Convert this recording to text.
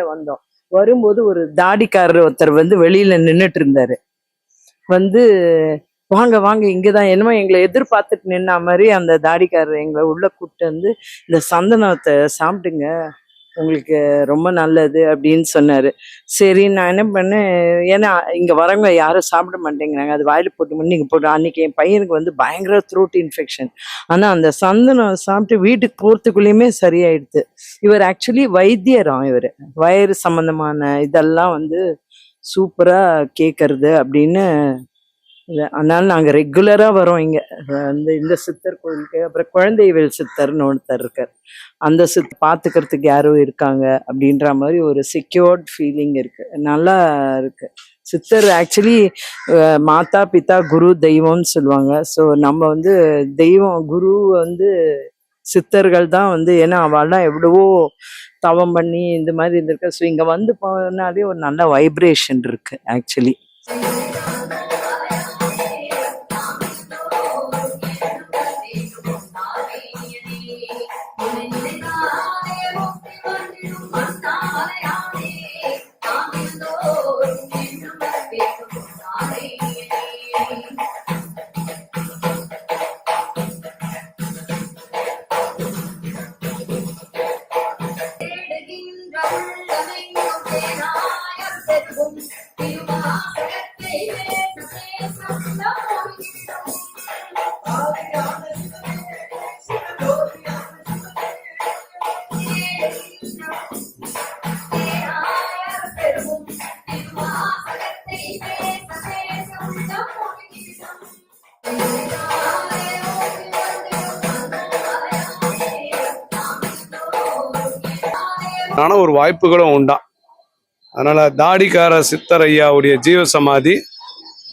வெளியில வந்தோம். வரும்போது ஒரு தாடிக்காரர் ஒருத்தர் வந்து வெளியில நின்னுட்டு இருந்தாரு. வந்து வாங்க வாங்க இங்கதான். என்னமோ எங்களை எதிர்பார்த்துட்டு நின்ன மாதிரி அந்த தாடிக்காரர் எங்களை உள்ள கூப்பிட்டு வந்து இந்த சந்தனத்தை சாப்பிடுங்க. உங்களுக்கு ரொம்ப நல்லது அப்படின்னு சொன்னாரு. சரி நான் என்ன பண்ணேன்? ஏன்னா இங்க வரவங்க யாரும் சாப்பிட மாட்டேங்கிறாங்க. அது வாயில் போட்டு நீங்க போட்டு அன்னைக்கு என் பையனுக்கு வந்து பயங்கர த்ரோட் இன்ஃபெக்ஷன் ஆனா அந்த சந்தனம் சாப்பிட்டு வீட்டுக்கு போகிறதுக்குள்ளேயுமே சரியாயிடுது இவர் ஆக்சுவலி வைத்தியராம் இவர். வயிறு சம்மந்தமான இதெல்லாம் வந்து சூப்பரா கேட்கறது அப்படின்னு அதனால நாங்கள் ரெகுலராக வரோம் இங்கே. வந்து இந்த சித்தர் கோயிலுக்கு அப்புறம் குழந்தைவேல் சித்தர்னு ஒருத்தர் இருக்கார். அந்த சித் பார்த்துக்கிறதுக்கு யாரும் இருக்காங்க அப்படின்ற மாதிரி ஒரு செக்யூர்ட் ஃபீலிங் இருக்கு. நல்லா இருக்கு. சித்தர் ஆக்சுவலி மாதா பிதா குரு தெய்வம்னு சொல்லுவாங்க. ஸோ நம்ம வந்து தெய்வம் குரு வந்து சித்தர்கள் தான் வந்து ஏன்னா அவெல்லாம் எவ்வளவோ தவம் பண்ணி இந்த மாதிரி இருந்திருக்க. ஸோ இங்கே வந்து போனாலே ஒரு நல்ல வைப்ரேஷன் இருக்கு ஆக்சுவலி running ஆனால் ஒரு வாய்ப்புகளும் உண்டாம் அதனால் தாடிக்கார சித்தர் ஐயாவுடைய ஜீவ சமாதி